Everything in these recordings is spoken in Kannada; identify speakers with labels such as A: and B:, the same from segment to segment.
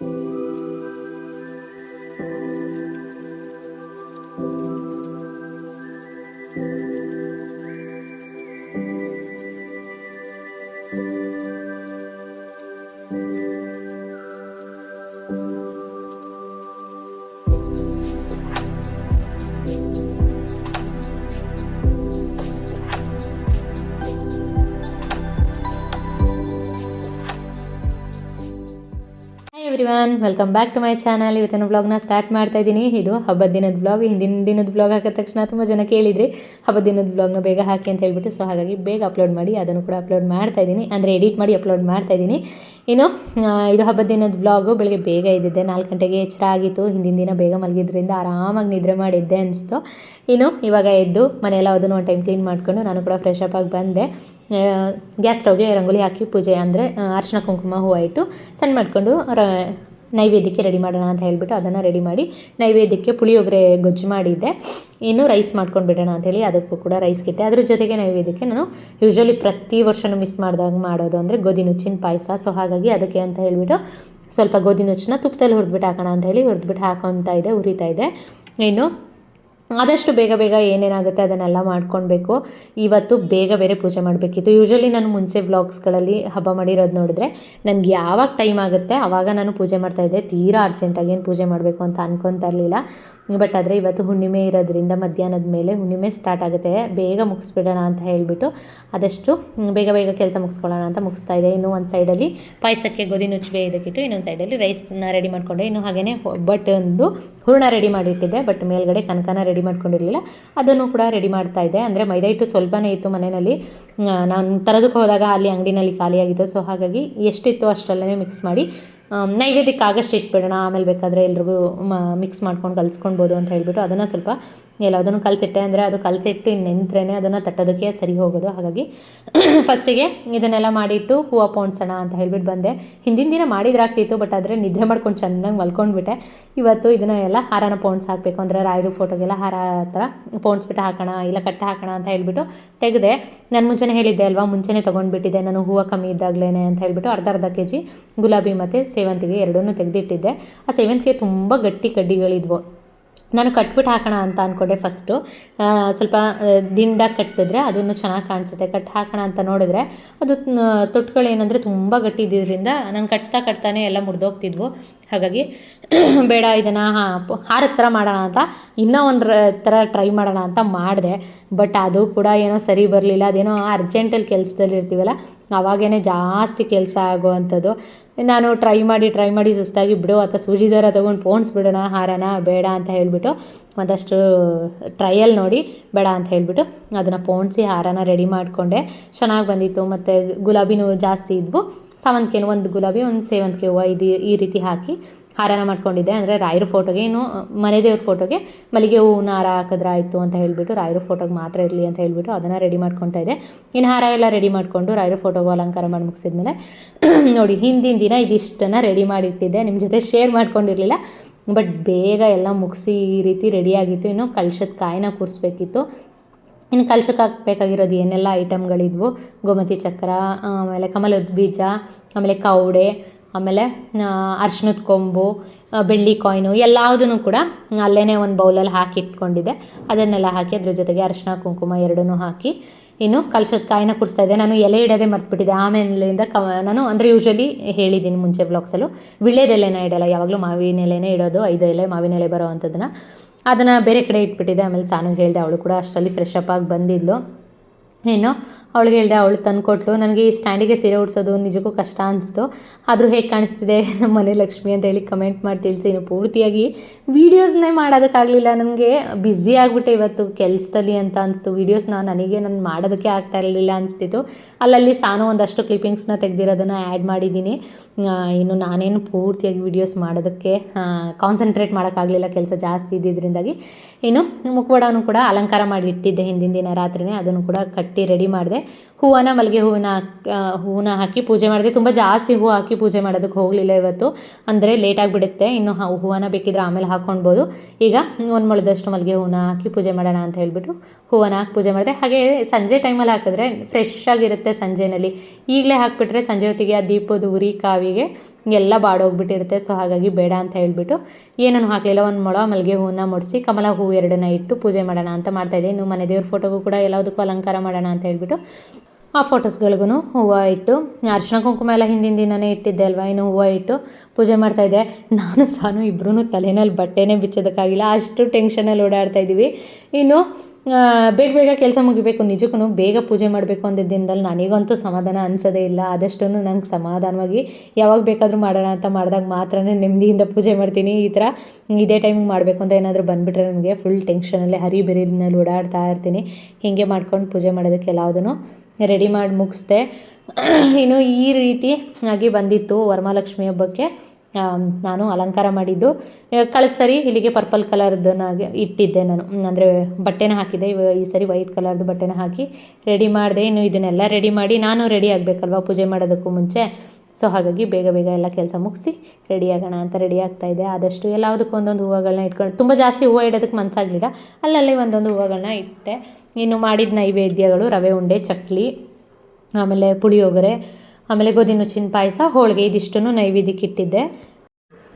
A: Thank you. Everyone, welcome back to my channel. ಇವತ್ತಿನ ವ್ಲಾಗ್ನ ಸ್ಟಾರ್ಟ್ ಮಾಡ್ತಾ ಇದ್ದೀನಿ. ಇದು ಹಬ್ಬದ ದಿನದ ವ್ಲಾಗ್. ಹಿಂದಿನ ದಿನದ ಬ್ಲಾಗ್ ಹಾಕಿದ ತಕ್ಷಣ ತುಂಬ ಜನ ಕೇಳಿದ್ರಿ ಹಬ್ಬದ ದಿನದ ಬ್ಲಾಗ್ನ ಬೇಗ ಹಾಕಿ ಅಂತ ಹೇಳ್ಬಿಟ್ಟು ಸೊ ಹಾಗಾಗಿ ಬೇಗ ಅಪ್ಲೋಡ್ ಮಾಡಿ, ಅದನ್ನು ಕೂಡ ಅಪ್ಲೋಡ್ ಮಾಡ್ತಾ ಇದ್ದೀನಿ. ಅಂದರೆ ಎಡಿಟ್ ಮಾಡಿ ಅಪ್ಲೋಡ್ ಮಾಡ್ತಾ ಇದ್ದೀನಿ. ಇನ್ನು ಇದು ಹಬ್ಬದ ದಿನದ ವ್ಲಾಗು. ಬೆಳಗ್ಗೆ ಬೇಗ ಇದ್ದಿದ್ದೆ ನಾಲ್ಕು ಗಂಟೆಗೆ ಎಚ್ಚರ ಆಗಿತ್ತು. ಹಿಂದಿನ ದಿನ ಬೇಗ ಮಲಗಿದ್ರಿಂದ ಆರಾಮಾಗಿ ನಿದ್ರೆ ಮಾಡಿದ್ದೆ ಅನಿಸ್ತು. ಇನ್ನು, ಇವಾಗ ಎದ್ದು ಮನೆಯೆಲ್ಲ ಅದನ್ನು ಒಂದು ಟೈಮ್ ಕ್ಲೀನ್ ಮಾಡಿಕೊಂಡು ನಾನು ಕೂಡ ಫ್ರೆಶ್ ಅಪ್ ಆಗಿ ಬಂದೆ. ಗ್ಯಾಸ್ ಸ್ಟವ್ಗೆ ರಂಗೋಲಿ ಹಾಕಿ ಪೂಜೆ ಅಂದರೆ ಅರ್ಶಿನ ಕುಂಕುಮ ಹೂವು ಇಟ್ಟು, ಸಣ್ಣ ಮಾಡಿಕೊಂಡು ನೈವೇದ್ಯಕ್ಕೆ ರೆಡಿ ಮಾಡೋಣ ಅಂತ ಹೇಳಿಬಿಟ್ಟು ಅದನ್ನು ರೆಡಿ ಮಾಡಿ ನೈವೇದ್ಯಕ್ಕೆ ಪುಳಿಯೋಗರೆ ಗೊಜ್ಜು ಮಾಡಿದ್ದೆ. ಇನ್ನು ರೈಸ್ ಮಾಡ್ಕೊಂಡು ಬಿಡೋಣ ಅಂತೇಳಿ ಅದಕ್ಕೂ ಕೂಡ ರೈಸ್ ಕಿಟ್ಟೆ. ಅದ್ರ ಜೊತೆಗೆ ನೈವೇದ್ಯಕ್ಕೆ ನಾನು ಯೂಶ್ವಲಿ ಪ್ರತಿ ವರ್ಷನೂ ಮಿಸ್ ಮಾಡಿದಾಗ ಮಾಡೋದು ಅಂದರೆ ಗೋಧಿ ನುಚ್ಚಿನ ಪಾಯಸ. ಸೊ ಹಾಗಾಗಿ ಅದಕ್ಕೆ ಅಂತ ಹೇಳಿಬಿಟ್ಟು ಸ್ವಲ್ಪ ಗೋಧಿ ನುಚ್ಚನ್ನ ತುಪ್ಪದಲ್ಲಿ ಹುರಿದ್ಬಿಟ್ಟು ಹಾಕೋಣ ಅಂತ ಹೇಳಿ ಹುರಿದ್ಬಿಟ್ಟು ಹಾಕೊತಾ ಇದೆ ಉರಿತಾ ಇದೆ. ಇನ್ನು ಆದಷ್ಟು ಬೇಗ ಬೇಗ ಏನೇನಾಗುತ್ತೆ ಅದನ್ನೆಲ್ಲ ಮಾಡ್ಕೊಳ್ಬೇಕು. ಇವತ್ತು ಬೇಗ ಬೇರೆ ಪೂಜೆ ಮಾಡಬೇಕಿತ್ತು. ಯೂಶ್ವಲಿ ನಾನು ಮುಂಚೆ ವ್ಲಾಗ್ಸ್ಗಳಲ್ಲಿ ಹಬ್ಬ ಮಾಡಿರೋದು ನೋಡಿದ್ರೆ ನನಗೆ ಯಾವಾಗ ಟೈಮ್ ಆಗುತ್ತೆ ಆವಾಗ ನಾನು ಪೂಜೆ ಮಾಡ್ತಾಯಿದ್ದೆ ತೀರಾ ಅರ್ಜೆಂಟಾಗಿ ಏನು ಪೂಜೆ ಮಾಡಬೇಕು ಅಂತ ಅನ್ಕೊತಾ ಇರಲಿಲ್ಲ. ಬಟ್ ಆದರೆ ಇವತ್ತು ಹುಣ್ಣಿಮೆ ಇರೋದ್ರಿಂದ ಮಧ್ಯಾಹ್ನದ ಮೇಲೆ ಹುಣ್ಣಿಮೆ ಸ್ಟಾರ್ಟ್ ಆಗುತ್ತೆ. ಬೇಗ ಮುಗಿಸ್ಬಿಡೋಣ ಅಂತ ಹೇಳಿಬಿಟ್ಟು ಆದಷ್ಟು ಬೇಗ ಬೇಗ ಕೆಲಸ ಮುಗಿಸ್ಕೊಳ್ಳೋಣ ಅಂತ ಮುಗಿಸ್ತಾ ಇದೆ. ಇನ್ನು ಒಂದು ಸೈಡಲ್ಲಿ ಪಾಯಸಕ್ಕೆ ಗೋಧಿ ನುಚ್ಚಿಬೆ ಇದಕ್ಕಿಟ್ಟು ಇನ್ನೊಂದು ಸೈಡಲ್ಲಿ ರೈಸನ್ನ ರೆಡಿ ಮಾಡಿಕೊಂಡೆ. ಇನ್ನು ಹಾಗೆಯೇ ಬಟ್ ಒಂದು ಹೂರಣ ರೆಡಿ ಮಾಡಿಟ್ಟಿದ್ದೆ ಬಟ್ ಮೇಲ್ಗಡೆ ಕನಕನ ರೆಡಿ ಮಾಡ್ಕೊಂಡಿರಲಿಲ್ಲ. ಅದನ್ನು ಕೂಡ ರೆಡಿ ಮಾಡ್ತಾ ಇದ್ದೆ. ಅಂದರೆ ಮೈದಾ ಹಿಟ್ಟು ಸ್ವಲ್ಪನೇ ಇತ್ತು ಮನೆಯಲ್ಲಿ. ನಾನು ತರೋದಕ್ಕೆ ಹೋದಾಗ ಅಲ್ಲಿ ಅಂಗಡಿನಲ್ಲಿ ಖಾಲಿಯಾಗಿತ್ತು. ಸೊ ಹಾಗಾಗಿ ಎಷ್ಟಿತ್ತು ಅಷ್ಟರಲ್ಲೇ ಮಿಕ್ಸ್ ಮಾಡಿ ನೈವೇದ್ಯಕ್ಕೆ ಆಗಷ್ಟು ಇಟ್ಬಿಡೋಣ ಆಮೇಲೆ ಬೇಕಾದರೆ ಎಲ್ರಿಗೂ ಮಿಕ್ಸ್ ಮಾಡ್ಕೊಂಡು ಕಲ್ಸ್ಕೊಳ್ಬೋದು ಅಂತ ಹೇಳಿಬಿಟ್ಟು ಅದನ್ನು ಸ್ವಲ್ಪ ಎಲ್ಲದನ್ನು ಕಲಸಿಟ್ಟೆ ಅಂದರೆ ಅದು ಕಲಸಿಟ್ಟು ಇನ್ನು ನೆಂತ್ರೇ ಅದನ್ನು ತಟ್ಟೋದಕ್ಕೆ ಸರಿ ಹೋಗೋದು. ಹಾಗಾಗಿ ಫಸ್ಟಿಗೆ ಇದನ್ನೆಲ್ಲ ಮಾಡಿಟ್ಟು ಹೂವು ಪೋಣಿಸೋಣ ಅಂತ ಹೇಳ್ಬಿಟ್ಟು ಬಂದೆ. ಹಿಂದಿನ ದಿನ ಮಾಡಿದ್ರಾಗ್ತಿತ್ತು ಬಟ್ ಆದರೆ ನಿದ್ರೆ ಮಾಡ್ಕೊಂಡು ಚೆನ್ನಾಗಿ ಮಲ್ಕೊಂಡ್ಬಿಟ್ಟೆ. ಇವತ್ತು ಇದನ್ನು ಎಲ್ಲ ಹಾರನ ಪೋಣ್ಸ್ ಹಾಕಬೇಕು ಅಂದರೆ ರಾಯರು ಫೋಟೋಗೆಲ್ಲ ಹಾರ ಥರ ಪೋಣಿಸ್ಬಿಟ್ಟು ಹಾಕೋಣ, ಇಲ್ಲ ಕಟ್ಟೆ ಹಾಕೋಣ ಅಂತ ಹೇಳಿಬಿಟ್ಟು ತೆಗೆದೆ. ನಾನು ಮುಂಚೆನೇ ಹೇಳಿದ್ದೆ ಅಲ್ವಾ, ಮುಂಚೆನೇ ತೊಗೊಂಡ್ಬಿಟ್ಟಿದ್ದೆ. ನಾನು ಹೂವು ಕಮ್ಮಿ ಇದ್ದಾಗಲೇ ಅಂತ ಹೇಳಿಬಿಟ್ಟು ಅರ್ಧ ಅರ್ಧ ಕೆ ಜಿ ಗುಲಾಬಿ ಮತ್ತು ಸೇವಂತಿಗೆ ಎರಡನ್ನೂ ತೆಗೆದಿಟ್ಟಿದ್ದೆ. ಆ ಸೇವಂತಿಗೆ ತುಂಬ ಗಟ್ಟಿ ಕಡ್ಡಿಗಳಿದ್ವು. ನಾನು ಕಟ್ಬಿಟ್ಟು ಹಾಕೋಣ ಅಂತ ಅಂದ್ಕೊಂಡೆ ಫಸ್ಟು. ಸ್ವಲ್ಪ ದಿಂಡಾಗಿ ಕಟ್ಟಿದ್ರೆ ಅದನ್ನು ಚೆನ್ನಾಗಿ ಕಾಣಿಸುತ್ತೆ. ಕಟ್ ಹಾಕೋಣ ಅಂತ ನೋಡಿದ್ರೆ ಅದು ತೊಟ್ಗಳು ಏನಂದರೆ ತುಂಬ ಗಟ್ಟಿ ಇದ್ದಿದ್ದರಿಂದ ನಾನು ಕಟ್ತಾ ಕಟ್ತಾನೆ ಎಲ್ಲ ಮುರಿದೋಗ್ತಿದ್ವು. ಹಾಗಾಗಿ ಬೇಡ ಇದನ್ನು ಹಾರದ ಥರ ಮಾಡೋಣ ಅಂತ, ಇನ್ನೂ ಒಂದು ಥರ ಟ್ರೈ ಮಾಡೋಣ ಅಂತ ಮಾಡಿದೆ. ಬಟ್ ಅದು ಕೂಡ ಏನೋ ಸರಿ ಬರಲಿಲ್ಲ, ಅದೇನೋ ಅರ್ಜೆಂಟಲ್ಲಿ ಕೆಲಸದಲ್ಲಿ ಇರ್ತೀವಲ್ಲ ಅವಾಗೇ ಜಾಸ್ತಿ ಕೆಲಸ ಆಗುವಂಥದ್ದು. ನಾನು ಟ್ರೈ ಮಾಡಿ ಟ್ರೈ ಮಾಡಿ ಸುಸ್ತಾಗಿ ಬಿಡು, ಅಥವಾ ಸೂಜಿ ದಾರ ತೊಗೊಂಡು ಪೋಣಿಸ್ಬಿಡೋಣ ಹಾರನ ಬೇಡ ಅಂತ ಹೇಳಿಬಿಟ್ಟು, ಒಂದಷ್ಟು ಟ್ರಯಲ್ ನೋಡಿ, ಬೇಡ ಅಂತ ಹೇಳಿಬಿಟ್ಟು, ಅದನ್ನು ಪೋಣಿಸಿ ಹಾರನ ರೆಡಿ ಮಾಡಿಕೊಂಡೆ. ಚೆನ್ನಾಗಿ ಬಂದಿತ್ತು, ಮತ್ತು ಗುಲಾಬಿನೂ ಜಾಸ್ತಿ ಇದ್ವು. ಸಾವಂತಿಗೆನೂ ಒಂದು ಗುಲಾಬಿ, ಒಂದು ಸೇವಂತಿಗೆ ಹೂವು ಇದು ಈ ರೀತಿ ಹಾಕಿ ಹಾರನ ಮಾಡ್ಕೊಂಡಿದ್ದೆ. ಅಂದರೆ ರಾಯರ ಫೋಟೋಗೆ ಇನ್ನು ಮನೆ ದೇವ್ರ ಫೋಟೋಗೆ ಮಲ್ಲಿಗೆ ಹೂವಿನ ಹಾರ ಹಾಕಿದ್ರೆ ಆಯಿತು ಅಂತ ಹೇಳಿಬಿಟ್ಟು ರಾಯರ ಫೋಟೋಗೆ ಮಾತ್ರ ಇರಲಿ ಅಂತ ಹೇಳಿಬಿಟ್ಟು ಅದನ್ನು ರೆಡಿ ಮಾಡ್ಕೊತಾ ಇದ್ದೆ. ಇನ್ನು ಹಾರ ಎಲ್ಲ ರೆಡಿ ಮಾಡಿಕೊಂಡು ರಾಯರ ಫೋಟೋಗೆ ಅಲಂಕಾರ ಮಾಡಿ ಮುಗಿಸಿದ್ಮೇಲೆ ನೋಡಿ, ಹಿಂದಿನ ದಿನ ಇದಿಷ್ಟನ್ನು ರೆಡಿ ಮಾಡಿಟ್ಟಿದ್ದೆ. ನಿಮ್ಮ ಜೊತೆ ಶೇರ್ ಮಾಡ್ಕೊಂಡಿರಲಿಲ್ಲ ಬಟ್ ಬೇಗ ಎಲ್ಲ ಮುಗಿಸಿ ಈ ರೀತಿ ರೆಡಿಯಾಗಿತ್ತು ಇನ್ನು ಕಳ್ಸದ ಕಾಯಿನ ಕೂರಿಸ್ಬೇಕಿತ್ತು. ಇನ್ನು ಕಲಶಕ್ಕೆ ಹಾಕ್ಬೇಕಾಗಿರೋದು ಏನೆಲ್ಲ ಐಟಮ್ಗಳಿದ್ವು? ಗೋಮತಿ ಚಕ್ರ, ಆಮೇಲೆ ಕಮಲದ ಬೀಜ, ಆಮೇಲೆ ಕವಡೆ ಆಮೇಲೆ ಅರ್ಶಿನದ ಕೊಂಬು ಬೆಳ್ಳಿ ಕಾಯ್ನು ಎಲ್ಲದನ್ನು ಕೂಡ ಅಲ್ಲೇ ಒಂದು ಬೌಲಲ್ಲಿ ಹಾಕಿ ಇಟ್ಕೊಂಡಿದ್ದೆ. ಅದನ್ನೆಲ್ಲ ಹಾಕಿ ಅದ್ರ ಜೊತೆಗೆ ಅರಿಶಿಣ, ಕುಂಕುಮ ಎರಡನ್ನೂ ಹಾಕಿ ಇನ್ನು ಕಲಶದ ಕಾಯಿನ ಕುರಿಸ್ತಾ ಇದ್ದೆ. ನಾನು ಎಲೆ ಇಡೋದೇ ಮರ್ತುಬಿಟ್ಟಿದ್ದೆ. ಆಮೇಲಿಂದ ಕ ನಾನು ಅಂದರೆ ಯೂಶ್ವಲಿ ಹೇಳಿದ್ದೀನಿ ಮುಂಚೆ ಬ್ಲಾಗ್ಸಲ್ಲೂ ವಿಳ್ಯದೆಲೆನ ಇಡಲ್ಲ. ಯಾವಾಗಲೂ ಮಾವಿನ ಎಲೆನೇ ಇಡೋದು. ಐದು ಎಲೆ ಮಾವಿನ ಎಲೆ ಬರೋ ಅದನ್ನು ಬೇರೆ ಕಡೆ ಇಟ್ಬಿಟ್ಟಿದ್ದೆ ಆಮೇಲೆ ಸಾನು ಹೇಳಿದೆ ಅವಳು ಕೂಡ ಅಷ್ಟರಲ್ಲಿ ಫ್ರೆಶ್ ಅಪ್ ಆಗಿ ಬಂದಿದ್ಲು. ಇನ್ನು ಅವಳಿಗೆ ಹೇಳಿದೆ, ಅವಳು ತಂದುಕೊಟ್ಲು ನನಗೆ ಈ ಸ್ಟ್ಯಾಂಡಿಗೆ ಸೀರೆ ಉಡ್ಸೋದು ನಿಜಕ್ಕೂ ಕಷ್ಟ ಅನಿಸ್ತು. ಆದರೂ ಹೇಗೆ ಕಾಣಿಸ್ತಿದೆ ನಮ್ಮ ಮನೆ ಲಕ್ಷ್ಮಿ ಅಂತ ಹೇಳಿ ಕಮೆಂಟ್ ಮಾಡಿ ತಿಳಿಸಿ. ಇನ್ನು ಪೂರ್ತಿಯಾಗಿ ವೀಡಿಯೋಸ್ನೇ ಮಾಡೋದಕ್ಕಾಗಲಿಲ್ಲ ನನಗೆ ಬ್ಯುಸಿ ಆಗಿಬಿಟ್ಟೆ ಇವತ್ತು ಕೆಲಸದಲ್ಲಿ ಅಂತ ಅನಿಸ್ತು. ವೀಡಿಯೋಸ್ನ ನನಗೆ ನಾನು ಮಾಡೋದಕ್ಕೆ ಆಗ್ತಾ ಇರಲಿಲ್ಲ ಅನಿಸ್ತಿತ್ತು. ಅಲ್ಲಲ್ಲಿ ಸಾನು ಒಂದಷ್ಟು ಕ್ಲಿಪ್ಪಿಂಗ್ಸ್ನ ತೆಗೆದಿರೋದನ್ನು ಆ್ಯಡ್ ಮಾಡಿದ್ದೀನಿ. ಇನ್ನು ನಾನೇನು ಪೂರ್ತಿಯಾಗಿ ವೀಡಿಯೋಸ್ ಮಾಡೋದಕ್ಕೆ ಕಾನ್ಸಂಟ್ರೇಟ್ ಮಾಡೋಕ್ಕಾಗಲಿಲ್ಲ. ಕೆಲಸ ಜಾಸ್ತಿ ಇದ್ದಿದ್ದರಿಂದಾಗಿ ಇನ್ನು ಮುಖವಾಡನೂ ಕೂಡ ಅಲಂಕಾರ ಮಾಡಿ ಇಟ್ಟಿದ್ದೆ ಹಿಂದಿನ ದಿನ ರಾತ್ರಿನೇ. ಅದನ್ನು ಕೂಡ ಕಟ್ಟಿ ರೆಡಿ ಮಾಡಿದೆ. ಹೂವನ್ನ ಮಲ್ಲಿಗೆ ಹೂವಿನ ಹೂವನ್ನ ಹಾಕಿ ಪೂಜೆ ಮಾಡಿದೆ. ತುಂಬ ಜಾಸ್ತಿ ಹೂವು ಹಾಕಿ ಪೂಜೆ ಮಾಡೋದಕ್ಕೆ ಹೋಗಲಿಲ್ಲ ಇವತ್ತು. ಅಂದರೆ ಲೇಟಾಗಿ ಬಿಡುತ್ತೆ ಇನ್ನು ಹೂವನ್ನ ಬೇಕಿದ್ರೆ ಆಮೇಲೆ ಹಾಕ್ಕೊಳ್ಬೋದು ಈಗ ಒಂದು ಮೊಳದಷ್ಟು ಮಲ್ಲಿಗೆ ಹೂವನ್ನ ಹಾಕಿ ಪೂಜೆ ಮಾಡೋಣ ಅಂತ ಹೇಳಿಬಿಟ್ಟು ಹೂವನ್ನ ಹಾಕಿ ಪೂಜೆ ಮಾಡಿದೆ. ಹಾಗೆ ಸಂಜೆ ಟೈಮಲ್ಲಿ ಹಾಕಿದ್ರೆ ಫ್ರೆಶ್ ಆಗಿರುತ್ತೆ ಸಂಜೆನಲ್ಲಿ. ಈಗಲೇ ಹಾಕಿಬಿಟ್ರೆ ಸಂಜೆ ಹೊತ್ತಿಗೆ ಆ ದೀಪದ ಉರಿ, ಕಾವಿಗೆ ಎಲ್ಲ ಬಾಡೋಗ್ಬಿಟ್ಟಿರುತ್ತೆ. ಸೊ ಹಾಗಾಗಿ ಬೇಡ ಅಂತ ಹೇಳಿಬಿಟ್ಟು ಏನನ್ನು ಹಾಕಲಿಲ್ಲ. ಒಂದು ಮೊಳ ಮಲ್ಲಿಗೆ ಹೂವನ್ನ ಮುಡಿಸಿ ಕಮಲ ಹೂವು ಎರಡನ್ನ ಇಟ್ಟು ಪೂಜೆ ಮಾಡೋಣ ಅಂತ ಮಾಡ್ತಾಯಿದ್ದೆ ಇನ್ನು ಮನೆ ದೇವ್ರ ಫೋಟೋಗೂ ಕೂಡ ಎಲ್ಲದಕ್ಕೂ ಅಲಂಕಾರ ಮಾಡೋಣ ಅಂತ ಹೇಳ್ಬಿಟ್ಟು ಆ ಫೋಟೋಸ್ಗಳಿಗೂ ಹೂವು ಇಟ್ಟು ಅರಿಶಿನ ಕುಂಕುಮ ಎಲ್ಲ ಹಿಂದಿನ ದಿನವೇ ಇಟ್ಟಿದ್ದೆ ಅಲ್ವಾ, ಇನ್ನು ಹೂವು ಇಟ್ಟು ಪೂಜೆ ಮಾಡ್ತಾಯಿದ್ದೆ ನಾನು ಸಾನು ಇಬ್ಬರೂ ತಲೆನಲ್ಲಿ ಬಟ್ಟೆನೇ ಬಿಚ್ಚೋದಕ್ಕಾಗಿಲ್ಲ, ಅಷ್ಟು ಟೆನ್ಷನಲ್ಲಿ ಓಡಾಡ್ತಾ ಇದ್ದೀವಿ. ಇನ್ನು ಬೇಗ ಬೇಗ ಕೆಲಸ ಮುಗಿಬೇಕು ನಿಜಕ್ಕೂ ಬೇಗ ಪೂಜೆ ಮಾಡಬೇಕು ಅಂದಿದ್ದ ದಿನದಲ್ಲಿ ನನಗಂತೂ ಸಮಾಧಾನ ಅನಿಸೋದೇ ಇಲ್ಲ. ಆದಷ್ಟು ನಂಗೆ ಸಮಾಧಾನವಾಗಿ ಯಾವಾಗ ಬೇಕಾದರೂ ಮಾಡೋಣ ಅಂತ ಮಾಡಿದಾಗ ಮಾತ್ರ ನೆಮ್ಮದಿಯಿಂದ ಪೂಜೆ ಮಾಡ್ತೀನಿ. ಈ ಥರ ಇದೇ ಟೈಮಿಗೆ ಮಾಡಬೇಕು ಅಂತ ಏನಾದರೂ ಬಂದುಬಿಟ್ರೆ ನನಗೆ ಫುಲ್ ಟೆನ್ಷನಲ್ಲೇ ಹರಿಬೆರಿನಲ್ಲಿ ಓಡಾಡ್ತಾ ಇರ್ತೀನಿ. ಹೀಗೆ ಮಾಡ್ಕೊಂಡು ಪೂಜೆ ಮಾಡೋದಕ್ಕೆ ಎಲ್ಲದನ್ನು ರೆಡಿ ಮಾಡಿ ಮುಗಿಸ್ದೆ. ಇನ್ನು ಈ ರೀತಿ ಆಗಿ ಬಂದಿತ್ತು ವರಮಹಾಲಕ್ಷ್ಮಿ ಹಬ್ಬಕ್ಕೆ. ನಾನು ಅಲಂಕಾರ ಮಾಡಿದ್ದು. ಕಳೆದ ಸರಿ ಇಲ್ಲಿಗೆ ಪರ್ಪಲ್ ಕಲರ್ದನ್ನಾಗೆ ಇಟ್ಟಿದ್ದೆ ನಾನು. ಅಂದರೆ ಬಟ್ಟೆನ ಹಾಕಿದ್ದೆ. ಈ ಸರಿ ವೈಟ್ ಕಲರ್ದು ಬಟ್ಟೆನ ಹಾಕಿ ರೆಡಿ ಮಾಡಿದೆ. ಇನ್ನು ಇದನ್ನೆಲ್ಲ ರೆಡಿ ಮಾಡಿ ನಾನು ರೆಡಿ ಆಗಬೇಕಲ್ವ ಪೂಜೆ ಮಾಡೋದಕ್ಕೂ ಮುಂಚೆ. ಸೊ ಹಾಗಾಗಿ ಬೇಗ ಬೇಗ ಎಲ್ಲ ಕೆಲಸ ಮುಗಿಸಿ ರೆಡಿ ಆಗೋಣ ಅಂತ ರೆಡಿ ಆಗ್ತಾ ಇದೆ. ಆದಷ್ಟು ಎಲ್ಲದಕ್ಕೂ ಒಂದೊಂದು ಹೂವುಗಳನ್ನ ಇಟ್ಕೊಂಡು, ತುಂಬ ಜಾಸ್ತಿ ಹೂವು ಇಡೋದಕ್ಕೆ ಮನಸ್ಸಾಗಲಿಲ್ಲ ಅಲ್ಲಲ್ಲಿ ಒಂದೊಂದು ಹೂವುಗಳನ್ನ ಇಟ್ಟೆ. ಇನ್ನು ಮಾಡಿದ ನೈವೇದ್ಯಗಳು, ರವೆ, ಉಂಡೆ, ಚಕ್ಲಿ, ಆಮೇಲೆ ಪುಳಿಯೋಗರೆ, ಆಮೇಲೆ ಗೋಧಿ ನುಚ್ಚಿನ ಪಾಯಸ, ಹೋಳಿಗೆ, ಇದಿಷ್ಟನ್ನು ನೈವೇದ್ಯಕ್ಕೆ ಇಟ್ಟಿದ್ದೆ.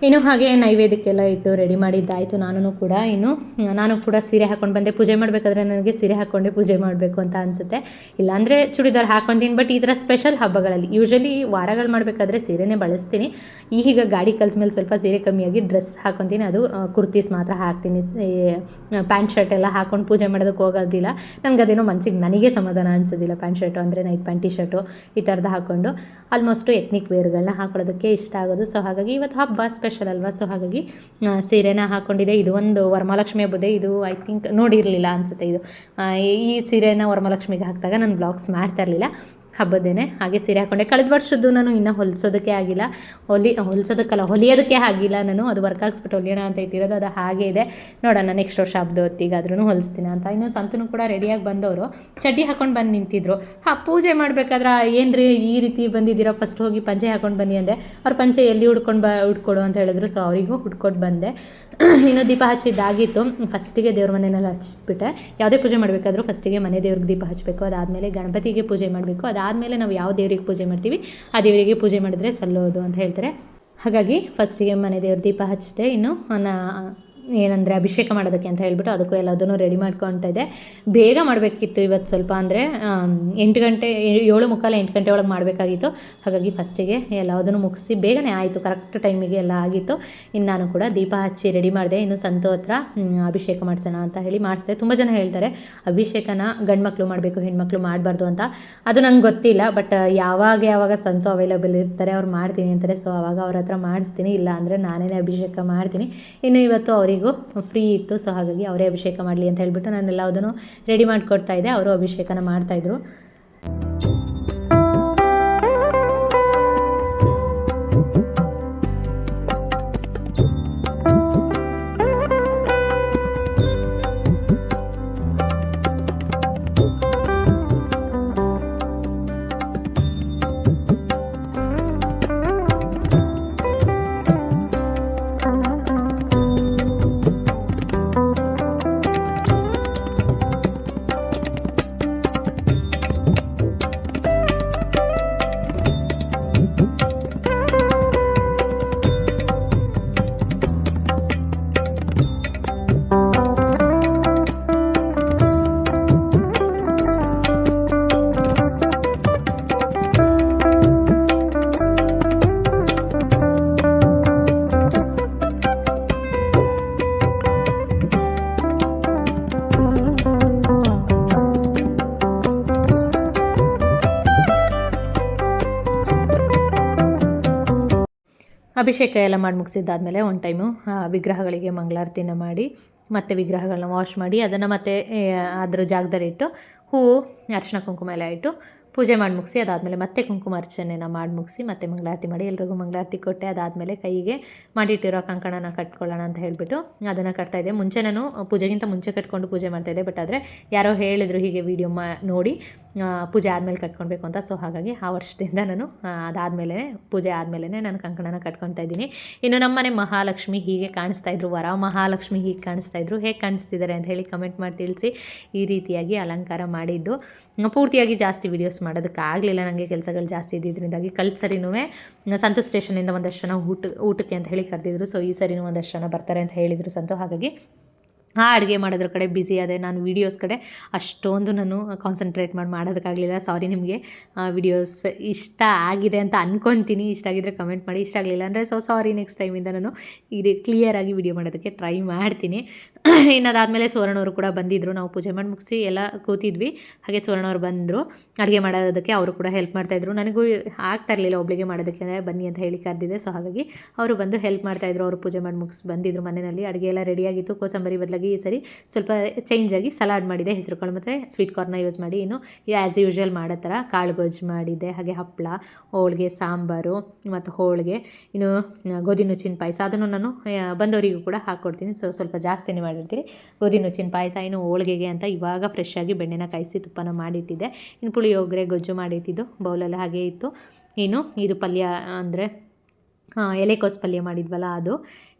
A: ಇನ್ನು ಹಾಗೆ ನೈವೇದ್ಯಕ್ಕೆಲ್ಲ ಇಟ್ಟು ರೆಡಿ ಮಾಡಿದ್ದಾಯಿತು ನಾನು ಕೂಡ. ಇನ್ನು ನಾನು ಕೂಡ ಸೀರೆ ಹಾಕೊಂಡು ಬಂದೆ. ಪೂಜೆ ಮಾಡಬೇಕಾದ್ರೆ ನನಗೆ ಸೀರೆ ಹಾಕೊಂಡೆ ಪೂಜೆ ಮಾಡಬೇಕು ಅಂತ ಅನಿಸುತ್ತೆ. ಇಲ್ಲಾಂದರೆ ಚೂಡಿದಾರ್ ಹಾಕೊಂತೀನಿ ಬಟ್ ಈ ಥರ ಸ್ಪೆಷಲ್ ಹಬ್ಬಗಳಲ್ಲಿ ಯೂಶ್ವಲಿ ವಾರಗಳು ಮಾಡಬೇಕಾದ್ರೆ ಸೀರೆನೇ ಬಳಸ್ತೀನಿ. ಈಗ ಗಾಡಿ ಕಲ್ತ ಮೇಲೆ ಸ್ವಲ್ಪ ಸೀರೆ ಕಮ್ಮಿಯಾಗಿ ಡ್ರೆಸ್ ಹಾಕ್ಕೊತೀನಿ ಅದು ಕುರ್ತೀಸ್ ಮಾತ್ರ ಹಾಕ್ತೀನಿ. ಪ್ಯಾಂಟ್ ಶರ್ಟ್ ಎಲ್ಲ ಹಾಕ್ಕೊಂಡು ಪೂಜೆ ಮಾಡೋದಕ್ಕೆ ಹೋಗೋದಿಲ್ಲ. ನನಗೆ ಅದೇನೋ ಮನಸ್ಸಿಗೆ ನನಗೆ ಸಮಾಧಾನ ಅನಿಸೋದಿಲ್ಲ ಪ್ಯಾಂಟ್ ಶರ್ಟು ಅಂದರೆ ನೈಟ್ ಪ್ಯಾಂಟ್ ಟಿ ಶರ್ಟು ಈ ಥರದ್ದು ಹಾಕ್ಕೊಂಡು ಆಲ್ಮೋಸ್ಟು ಎತ್ನಿಕ್ ವೇರ್ಗಳನ್ನ ಹಾಕೊಳ್ಳೋದಕ್ಕೆ ಇಷ್ಟ ಆಗೋದು. ಸೊ ಹಾಗಾಗಿ ಇವತ್ತು ಹಬ್ಬ ಸ್ಪೆಷಲ್ ಅಲ್ವಾ? ಸೊ ಹಾಗಾಗಿ ಸೀರೆನ ಹಾಕೊಂಡಿದೆ. ಇದು ಒಂದು ವರಮಹಾಲಕ್ಷ್ಮಿ ಹಬ್ಬದೇ. ಇದು ಐ ಥಿಂಕ್ ನೋಡಿರಲಿಲ್ಲ ಅನಿಸುತ್ತೆ ಇದು. ಈ ಸೀರೆನ ವರಮಹಾಲಕ್ಷ್ಮಿಗೆ ಹಾಕಿದಾಗ ನಾನು ಬ್ಲಾಗ್ಸ್ ಮಾಡ್ತಾ ಇರಲಿಲ್ಲ. ಹಬ್ಬದೇನೆ, ಹಾಗೆ ಸೀರೆ ಹಾಕೊಂಡೆ. ಕಳೆದ ವರ್ಷದ್ದು ನಾನು ಇನ್ನೂ ಹೊಲಿಸೋದಕ್ಕೆ ಆಗಿಲ್ಲ. ಹೊಲಿ, ಹೊಲಿಸೋದಕ್ಕಲ್ಲ, ಹೊಲಿಯೋದಕ್ಕೆ ಆಗಿಲ್ಲ ನಾನು. ಅದು ವರ್ಕ್ ಹಾಕ್ಸ್ಬಿಟ್ಟು ಹೊಲಿಯೋಣ ಅಂತ ಇಟ್ಟಿರೋದು, ಅದು ಹಾಗೆ ಇದೆ. ನೋಡೋಣ ನೆಕ್ಸ್ಟ್ ವರ್ಷ ಹಬ್ಬದ ಹೊತ್ತಿಗಾದ್ರೂ ಹೊಲಿಸ್ತೀನಿ ಅಂತ. ಇನ್ನು ಸಂತನು ಕೂಡ ರೆಡಿಯಾಗಿ ಬಂದವರು. ಚಡ್ಡಿ ಹಾಕೊಂಡು ಬಂದು ನಿಂತಿದ್ರು. ಹಾಂ, ಪೂಜೆ ಮಾಡಬೇಕಾದ್ರೆ ಏನು ರೀ ಈ ರೀತಿ ಬಂದಿದ್ದೀರಾ? ಫಸ್ಟ್ ಹೋಗಿ ಪಂಚೆ ಹಾಕೊಂಡು ಬನ್ನಿ ಅಂದೆ. ಅವ್ರ ಪಂಚೆ ಎಲ್ಲಿ ಹುಡ್ಕೊಂಡು ಬ, ಉಟ್ಕೊಡು ಅಂತ ಹೇಳಿದ್ರು. ಸೊ ಅವರಿಗೂ ಹುಡ್ಕೊಟ್ಟು ಬಂದೆ. ಇನ್ನು ದೀಪ ಹಚ್ಚಿದ್ದಾಗಿತ್ತು. ಫಸ್ಟಿಗೆ ದೇವ್ರ ಮನೆಯಲ್ಲಿ ಹಚ್ಚಿಬಿಟ್ಟೆ ಯಾವುದೇ ಪೂಜೆ ಮಾಡಬೇಕಾದ್ರೂ ಫಸ್ಟಿಗೆ ಮನೆ ದೇವ್ರಿಗೆ ದೀಪ ಹಚ್ಚಬೇಕು ಅದಾದಮೇಲೆ ಗಣಪತಿಗೆ ಪೂಜೆ ಮಾಡಬೇಕು. ಅದು ಅದಾದಮೇಲೆ ನಾವು ಯಾವ ದೇವರಿಗೆ ಪೂಜೆ ಮಾಡ್ತೀವಿ, ಆ ದೇವರಿಗೆ ಪೂಜೆ ಮಾಡಿದ್ರೆ ಸಲ್ಲೋದು ಅಂತ ಹೇಳ್ತಾರೆ. ಹಾಗಾಗಿ ಫಸ್ಟಿಗೆ ಮನೆ ದೇವ್ರ ದೀಪ ಹಚ್ಚಿದೆ, ಇನ್ನು ನಾ ಏನಂದರೆ ಅಭಿಷೇಕ ಮಾಡೋದಕ್ಕೆ ಅಂತ ಹೇಳ್ಬಿಟ್ಟು ಅದಕ್ಕೂ ಎಲ್ಲದನ್ನು ರೆಡಿ ಮಾಡ್ಕೊತಾ ಇದ್ದೆ ಬೇಗ ಮಾಡಬೇಕಿತ್ತು ಇವತ್ತು ಸ್ವಲ್ಪ ಅಂದರೆ ಎಂಟು ಗಂಟೆ, ಏಳು ಮುಕ್ಕಾಲು ಎಂಟು ಗಂಟೆ ಒಳಗೆ ಮಾಡಬೇಕಾಗಿತ್ತು. ಹಾಗಾಗಿ ಫಸ್ಟಿಗೆ ಎಲ್ಲದನ್ನು ಮುಗಿಸಿ ಬೇಗನೆ ಆಯಿತು ಕರೆಕ್ಟ್ ಟೈಮಿಗೆ ಎಲ್ಲ ಆಗಿತ್ತು. ಇನ್ನು ನಾನು ಕೂಡ ದೀಪ ಹಚ್ಚಿ ರೆಡಿ ಮಾಡಿದೆ. ಇನ್ನು ಸಂತು ಹತ್ರ ಅಭಿಷೇಕ ಮಾಡಿಸೋಣ ಅಂತ ಹೇಳಿ ಮಾಡಿಸಿದೆ. ತುಂಬ ಜನ ಹೇಳ್ತಾರೆ, ಅಭಿಷೇಕನ ಗಂಡ್ಮಕ್ಳು ಮಾಡಬೇಕು, ಹೆಣ್ಮಕ್ಳು ಮಾಡಬಾರ್ದು ಅಂತ. ಅದು ನಂಗೆ ಗೊತ್ತಿಲ್ಲ ಬಟ್ ಯಾವಾಗ ಯಾವಾಗ ಸಂತು ಅವೈಲೇಬಲ್ ಇರ್ತಾರೆ, ಅವ್ರು ಮಾಡ್ತೀನಿ ಅಂತಾರೆ. ಸೊ ಅವಾಗ ಅವ್ರ ಹತ್ರ ಮಾಡಿಸ್ತೀನಿ. ಇಲ್ಲ ಅಂದರೆ ನಾನೇ ಅಭಿಷೇಕ ಮಾಡ್ತೀನಿ. ಇನ್ನು ಇವತ್ತು ಅವ್ರಿಗೆ ಅವರಿಗೂ ಫ್ರೀ ಇತ್ತು. ಸೊ ಹಾಗಾಗಿ ಅವರೇ ಅಭಿಷೇಕ ಮಾಡಲಿ ಅಂತ ಹೇಳಿಬಿಟ್ಟು ನಾನು ಎಲ್ಲದನ್ನು ರೆಡಿ ಮಾಡಿಕೊಡ್ತಾ ಇದ್ದೆ. ಅವರು ಅಭಿಷೇಕನ ಮಾಡ್ತಾಯಿದ್ರು ಅಭಿಷೇಕ ಎಲ್ಲ ಮಾಡಿ ಮುಗಿಸಿದ್ದಾದಮೇಲೆ ಒನ್ ಟೈಮು ವಿಗ್ರಹಗಳಿಗೆ ಮಂಗಳಾರತಿನ ಮಾಡಿ, ಮತ್ತೆ ವಿಗ್ರಹಗಳನ್ನ ವಾಶ್ ಮಾಡಿ, ಅದನ್ನು ಮತ್ತೆ ಅದ್ರ ಜಾಗದಲ್ಲಿಟ್ಟು ಹೂವು, ಅರಿಶಿನ ಕುಂಕುಮ ಎಲ್ಲ ಇಟ್ಟು ಪೂಜೆ ಮಾಡಿ ಮುಗಿಸಿ, ಅದಾದಮೇಲೆ ಮತ್ತೆ ಕುಂಕುಮ ಕುಂಕುಮಾರ್ಚನೆನ ಮಾಡಿ ಮುಗಿಸಿ, ಮತ್ತೆ ಮಂಗಳಾರತಿ ಮಾಡಿ, ಎಲ್ರಿಗೂ ಮಂಗಳಾರತಿ ಕೊಟ್ಟೆ, ಅದಾದಮೇಲೆ ಕೈಗೆ ಮಾಡಿಟ್ಟಿರೋ ಕಂಕಣನ ಕಟ್ಕೊಳ್ಳೋಣ ಅಂತ ಹೇಳಿಬಿಟ್ಟು ಅದನ್ನು ಕಟ್ತಾಯಿದ್ದೆ ಮುಂಚೆ ನಾನು ಪೂಜೆಗಿಂತ ಮುಂಚೆ ಕಟ್ಕೊಂಡು ಪೂಜೆ ಮಾಡ್ತಾಯಿದ್ದೆ ಬಟ್ ಆದರೆ ಯಾರೋ ಹೇಳಿದರು ಹೀಗೆ ವೀಡಿಯೋ ಮಾ, ನೋಡಿ ಪೂಜೆ ಆದಮೇಲೆ ಕಟ್ಕೊಳ್ಬೇಕು ಅಂತ. ಸೊ ಹಾಗಾಗಿ ಆ ವರ್ಷದಿಂದ ನಾನು ಅದಾದಮೇಲೆ ಪೂಜೆ ಆದಮೇಲೆ ನಾನು ಕಂಕಣನ ಕಟ್ಕೊತಾ ಇದ್ದೀನಿ. ಇನ್ನು ನಮ್ಮನೆ ಮಹಾಲಕ್ಷ್ಮಿ ಹೀಗೆ ಕಾಣಿಸ್ತಾ ಇದ್ರು, ವರ ಮಹಾಲಕ್ಷ್ಮಿ ಹೀಗೆ ಕಾಣಿಸ್ತಾ ಇದ್ರು, ಹೇಗೆ ಕಾಣಿಸ್ತಿದ್ದಾರೆ ಅಂತ ಹೇಳಿ ಕಮೆಂಟ್ ಮಾಡಿ ತಿಳಿಸಿ, ಈ ರೀತಿಯಾಗಿ ಅಲಂಕಾರ ಮಾಡಿದ್ದು. ಪೂರ್ತಿಯಾಗಿ ಜಾಸ್ತಿ ವೀಡಿಯೋಸ್ ಮಾಡೋದಕ್ಕಾಗಲಿಲ್ಲ ನನಗೆ ಕೆಲಸಗಳು ಜಾಸ್ತಿ ಇದ್ದಿದ್ದರಿಂದಾಗಿ ಕಳೆದ ಸರಿನೂ, ಸಂತೋಷ್ ಸ್ಟೇಷನಿಂದ ಒಂದಷ್ಟು ಜನ ಊಟ, ಊಟಕ್ಕೆ ಅಂತ ಹೇಳಿ ಕರೆದಿದ್ರು. ಸೊ ಈ ಸರಿನೂ ಒಂದಷ್ಟು ಜನ ಬರ್ತಾರೆ ಅಂತ ಹೇಳಿದರು ಸಂತು ಹಾಗಾಗಿ ಆ ಅಡುಗೆ ಮಾಡೋದ್ರ ಕಡೆ ಬ್ಯುಸಿ ಆದೆ, ನಾನು ವೀಡಿಯೋಸ್ ಕಡೆ ಅಷ್ಟೊಂದು ನಾನು ಕಾನ್ಸಂಟ್ರೇಟ್ ಮಾಡಿ, ಮಾಡೋದಕ್ಕಾಗಲಿಲ್ಲ. ಸಾರಿ ನಿಮಗೆ. ವಿಡಿಯೋಸ್ ಇಷ್ಟ ಆಗಿದೆ ಅಂತ ಅಂದ್ಕೊತೀನಿ ಇಷ್ಟ ಆಗಿದ್ರೆ ಕಮೆಂಟ್ ಮಾಡಿ, ಇಷ್ಟ ಆಗಲಿಲ್ಲ ಅಂದರೆ ಸೊ ಸಾರಿ ನೆಕ್ಸ್ಟ್ ಟೈಮಿಂದ ನಾನು ಇದು ಕ್ಲಿಯರಾಗಿ ವಿಡಿಯೋ ಮಾಡೋದಕ್ಕೆ ಟ್ರೈ ಮಾಡ್ತೀನಿ. ಇನ್ನು ಅದಾದಮೇಲೆ ಸುವರ್ಣವರು ಕೂಡ ಬಂದಿದ್ದರು ನಾವು ಪೂಜೆ ಮಾಡಿ ಮುಗಿಸಿ ಎಲ್ಲ ಕೂತಿದ್ವಿ. ಹಾಗೆ ಸುವರ್ಣವ್ರು ಬಂದರು. ಅಡುಗೆ ಮಾಡೋದಕ್ಕೆ ಅವರು ಕೂಡ ಹೆಲ್ಪ್ ಮಾಡ್ತಾಯಿದ್ರು ನನಗೂ ಆಗ್ತಾ ಇರಲಿಲ್ಲ ಒಬ್ಳಿಗೆ ಮಾಡೋದಕ್ಕೆ ಬನ್ನಿ ಅಂತ ಹೇಳಿ ಕರೆದಿದೆ ಸೊ ಹಾಗಾಗಿ ಅವರು ಬಂದು ಹೆಲ್ಪ್ ಮಾಡ್ತಾಯಿದ್ರು ಅವರು ಪೂಜೆ ಮಾಡಿ ಮುಗಿಸಿ ಬಂದಿದ್ರು ಮನೆಯಲ್ಲಿ. ಅಡುಗೆ ಎಲ್ಲ ರೆಡಿಯಾಗಿತ್ತು ಕೋಸಂಬರಿ ಬದಲಾಗಿ ಈ ಸರಿ ಸ್ವಲ್ಪ ಚೇಂಜ್ ಆಗಿ ಸಲಾಡ್ ಮಾಡಿದೆ. ಹೆಸರು ಕಾಳು ಮತ್ತು ಸ್ವೀಟ್ ಕಾರ್ನ ಯೂಸ್ ಮಾಡಿ. ಇನ್ನು ಆ್ಯಸ್ ಯೂಶ್ವಲ್ ಮಾಡೋ ಥರ ಕಾಳು ಗೊಜ್ಜು ಮಾಡಿದೆ. ಹಾಗೆ ಹಪ್ಪಳ ಹೋಳಿಗೆ, ಸಾಂಬಾರು ಮತ್ತು ಹೋಳಿಗೆ. ಇನ್ನು ಗೋಧಿ ನುಚ್ಚಿನ ಪಾಯಸ. ಅದನ್ನು ನಾನು ಬಂದವರಿಗೂ ಕೂಡ ಹಾಕ್ಕೊಡ್ತೀನಿ ಸೊ ಸ್ವಲ್ಪ ಜಾಸ್ತಿನೇ ಮಾಡಿರ್ತೀನಿ ಗೋಧಿ ನುಚ್ಚಿನ ಪಾಯಸ ಏನು ಹೋಳಿಗೆಗೆ ಅಂತ ಇವಾಗ ಫ್ರೆಶ್ ಆಗಿ ಬೆಣ್ಣೆನ ಕಾಯಿಸಿ ತುಪ್ಪನ ಮಾಡಿಟ್ಟಿದ್ದೆ. ಇನ್ನು ಪುಳಿಯೋಗರೆ ಗೊಜ್ಜು ಮಾಡಿಟ್ಟಿದ್ದು ಬೌಲಲ್ಲಿ ಹಾಗೆ ಇತ್ತು. ಇನ್ನು ಇದು ಪಲ್ಯ ಅಂದರೆ ಎಲೆಕೋಸು ಪಲ್ಯ ಮಾಡಿದ್ವಲ್ಲ ಅದು.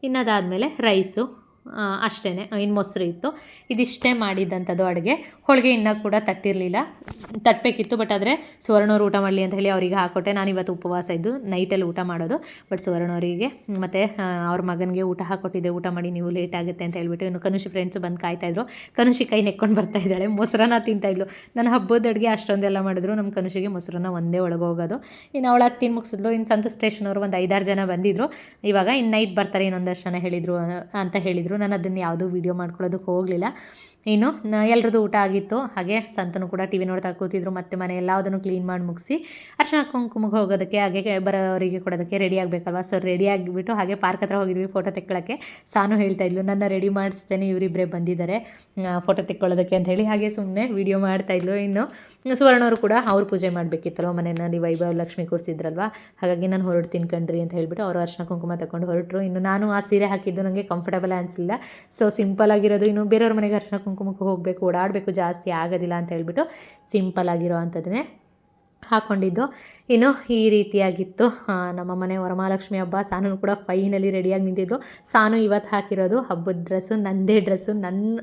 A: ಇನ್ನದಾದಮೇಲೆ ರೈಸು ಅಷ್ಟೇ ಇನ್ನು ಮೊಸರು ಇತ್ತು. ಇದಿಷ್ಟೇ ಮಾಡಿದ್ದಂಥದ್ದು ಅಡುಗೆ. ಹೋಳಿಗೆ ಇನ್ನೂ ಕೂಡ ತಟ್ಟಿರಲಿಲ್ಲ. ತಟ್ಟಬೇಕಿತ್ತು, ಬಟ್ ಆದರೆ ಸುವರ್ಣವ್ರು ಊಟ ಮಾಡಲಿ ಅಂತ ಹೇಳಿ ಅವರಿಗೆ ಹಾಕೊಟ್ಟೆ. ನಾನು ಇವತ್ತು ಉಪವಾಸ ಇದ್ದು ನೈಟಲ್ಲಿ ಊಟ ಮಾಡೋದು. ಬಟ್ ಸುವರ್ಣವರಿಗೆ ಮತ್ತು ಅವ್ರ ಮಗನಿಗೆ ಊಟ ಹಾಕ್ಕೊಟ್ಟಿದ್ದೆ ಊಟ ಮಾಡಿ ನೀವು ಲೇಟ್ ಆಗುತ್ತೆ ಅಂತ ಹೇಳಿಬಿಟ್ಟು ಇನ್ನು ಕನುಷಿ ಫ್ರೆಂಡ್ಸ್ ಬಂದು ಕಾಯ್ತಾಯಿದ್ರು ಕನುಷಿ ಕೈ ನೆಕ್ಕೊಂಡು ಬರ್ತಾ ಇದ್ದಾಳೆ. ಮೊಸರನ್ನ ತಿಂತಾಯಿದ್ಲು ನಾನು ಹಬ್ಬದ ಅಡುಗೆ ಅಷ್ಟೊಂದೆಲ್ಲ ಮಾಡಿದ್ರು. ನಮ್ಮ ಕನುಷಿಗೆ ಮೊಸರನ್ನ ಒಂದೇ ಒಳಗೆ ಹೋಗೋದು. ಇನ್ನು ಅವಳ ತಿನ್ ಮುಗಿಸಿದ್ಲು. ಇನ್ನು ಸಂತೋಷ್ ಸ್ಟೇಷನ್ ಅವರು ಒಂದು ಐದಾರು ಜನ ಬಂದಿದ್ರು. ಇವಾಗ ಇನ್ನು ನೈಟ್ ಬರ್ತಾರೆ ಇನ್ನೊಂದಷ್ಟು ಜನ ಹೇಳಿದರು ಅಂತ ಹೇಳಿದರು. ನಾನು ಅದನ್ನು ಯಾವುದೂ ವೀಡಿಯೋ ಮಾಡ್ಕೊಳ್ಳೋದಕ್ಕೆ ಹೋಗಲಿಲ್ಲ. ಇನ್ನು ಎಲ್ರದ್ದು ಊಟ ಆಗಿತ್ತು. ಹಾಗೆ ಸಂತನು ಕೂಡ ಟಿ ವಿ ನೋಡ್ತಾ ಕೂತಿದ್ರು. ಮತ್ತೆ ಮನೆ ಎಲ್ಲದನ್ನು ಕ್ಲೀನ್ ಮಾಡಿ ಮುಗಿಸಿ ಅರ್ಶನ ಕುಂಕುಮಕ್ಕೆ ಹೋಗೋದಕ್ಕೆ, ಹಾಗೆ ಬರೋರಿಗೆ ಕೊಡೋದಕ್ಕೆ ರೆಡಿ ಆಗಬೇಕಲ್ವ? ಸೊ ರೆಡಿ ಆಗಿಬಿಟ್ಟು ಹಾಗೆ ಪಾರ್ಕ್ ಹತ್ರ ಹೋಗಿದ್ವಿ ಫೋಟೋ ತೆಕ್ಕೊಳ್ಳೋಕ್ಕೆ ಸಾನು ಹೇಳ್ತಾ ಇದ್ಲು, ನನ್ನ ರೆಡಿ ಮಾಡಿಸ್ತೇನೆ. ಇವರಿಬ್ಬರೇ ಬಂದಿದ್ದಾರೆ. ಫೋಟೋ ತೆಕ್ಕೊಳ್ಳೋದಕ್ಕೆ ಅಂತ ಹೇಳಿ ಹಾಗೆ ಸುಮ್ಮನೆ ವೀಡಿಯೋ ಮಾಡ್ತಾಯಿದ್ಲು ಇನ್ನು, ಸುವರ್ಣವರು ಕೂಡ ಅವ್ರು ಪೂಜೆ ಮಾಡಬೇಕಿತ್ತಲ್ವ? ಮನೆಯಲ್ಲಿ ವೈಭವ, ಲಕ್ಷ್ಮಿ ಕೂರಿಸಿದ್ರಲ್ವ? ಹಾಗಾಗಿ ನಾನು ಹೊರಡ್ತೀನಿ ಕಣ್ರಿ ಅಂತ ಹೇಳಿಬಿಟ್ಟು ಅವರು ಅರ್ಶನ ಕುಂಕುಮ ತಗೊಂಡು ಹೊರಟರು. ಇನ್ನು ನಾನು ಆ ಸೀರೆ ಹಾಕಿದ್ದು ನನಗೆ ಕಂಫರ್ಟಬಲ್ ಅನಿಸಲಿಲ್ಲ ಸೊ ಸಿಂಪಲ್ ಆಗಿರೋದು ಇನ್ನು ಬೇರೆಯವ್ರ ಮನೆಗೆ ಅರ್ಶನ ಕುಂಕುಮಕ್ಕೆ ಹೋಗಬೇಕು, ಓಡಾಡಬೇಕು ಜಾಸ್ತಿ ಆಗೋದಿಲ್ಲ ಅಂತ ಹೇಳ್ಬಿಟ್ಟು ಸಿಂಪಲ್ ಆಗಿರೋ ಅಂಥದ್ದನ್ನೇ ಹಾಕ್ಕೊಂಡಿದ್ದು ಇನ್ನು ಈ ರೀತಿಯಾಗಿತ್ತು. ನಮ್ಮ ಮನೆ ವರಮಹಾಲಕ್ಷ್ಮಿ ಹಬ್ಬ. ಸಾನು ಕೂಡ ಫೈನಲಿ ರೆಡಿಯಾಗಿ ನಿಂತಿದ್ದು. ಸಾನು ಇವತ್ತು ಹಾಕಿರೋದು ಹಬ್ಬದ ಡ್ರೆಸ್ಸು ನನ್ನದೇ ಡ್ರೆಸ್ಸು. ನನ್ನ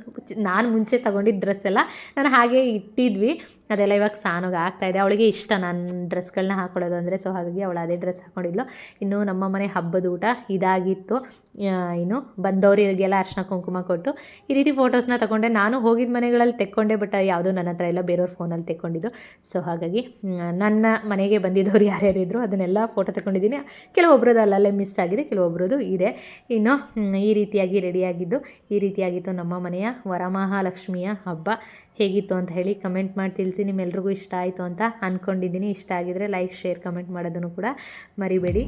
A: ನಾನು ಮುಂಚೆ ತೊಗೊಂಡಿದ್ದ ಡ್ರೆಸ್ ಎಲ್ಲ ನಾನು ಹಾಗೆ ಇಟ್ಟಿದ್ವಿ. ಅದೆಲ್ಲ ಇವಾಗ ಸಾನುಗೆ ಇದೆ. ಅವಳಿಗೆ ಇಷ್ಟ ನನ್ನ ಡ್ರೆಸ್ಗಳನ್ನ ಹಾಕೊಳ್ಳೋದು ಅಂದರೆ, ಸೊ ಹಾಗಾಗಿ ಅವಳು ಅದೇ ಡ್ರೆಸ್ ಹಾಕ್ಕೊಂಡಿದ್ಲು ಇನ್ನು ನಮ್ಮ ಮನೆ ಹಬ್ಬದ ಊಟ ಇದಾಗಿತ್ತು. ಇನ್ನು ಬಂದವರಿಗೆಲ್ಲ ಅರ್ಶಿನ ಕುಂಕುಮ ಕೊಟ್ಟು, ಈ ರೀತಿ ಫೋಟೋಸ್ನ ತಗೊಂಡೆ. ನಾನು ಹೋಗಿದ್ದ ಮನೆಗಳಲ್ಲಿ ತೆಕ್ಕೊಂಡೆ ಬಟ್ ಯಾವುದೂ ನನ್ನ ಹತ್ರ ಎಲ್ಲ ಬೇರೆಯವ್ರ ಫೋನಲ್ಲಿ ತೆಕ್ಕೊಂಡಿದ್ದು. ಸೊ ಹಾಗಾಗಿ ನನ್ನ ಮನೆಗೆ ಬಂದಿದ್ದವ್ರು ಇದ್ದರು ಅದನ್ನೆಲ್ಲ ಫೋಟೋ ತಗೊಂಡಿದ್ದೀನಿ. ಕೆಲವೊಬ್ರದ್ದು ಅಲ್ಲಲ್ಲೇ ಮಿಸ್ ಆಗಿದೆ, ಕೆಲವೊಬ್ರದ್ದು ಇದೆ. ಇನ್ನು ಈ ರೀತಿಯಾಗಿ ರೆಡಿಯಾಗಿದ್ದು ಈ ರೀತಿಯಾಗಿತ್ತು ನಮ್ಮ ಮನೆಯ ವರಮಹಾಲಕ್ಷ್ಮಿಯ ಹಬ್ಬ. ಹೇಗಿತ್ತು ಅಂತ ಹೇಳಿ ಕಮೆಂಟ್ ಮಾಡಿ ತಿಳಿಸಿ, ನಿಮ್ಮೆಲ್ರಿಗೂ ಇಷ್ಟ ಆಯಿತು ಅಂತ ಅಂದ್ಕೊಂಡಿದ್ದೀನಿ ಇಷ್ಟ ಆಗಿದರೆ ಲೈಕ್ ಶೇರ್ ಕಮೆಂಟ್ ಮಾಡೋದನ್ನು ಕೂಡ ಮರಿಬೇಡಿ.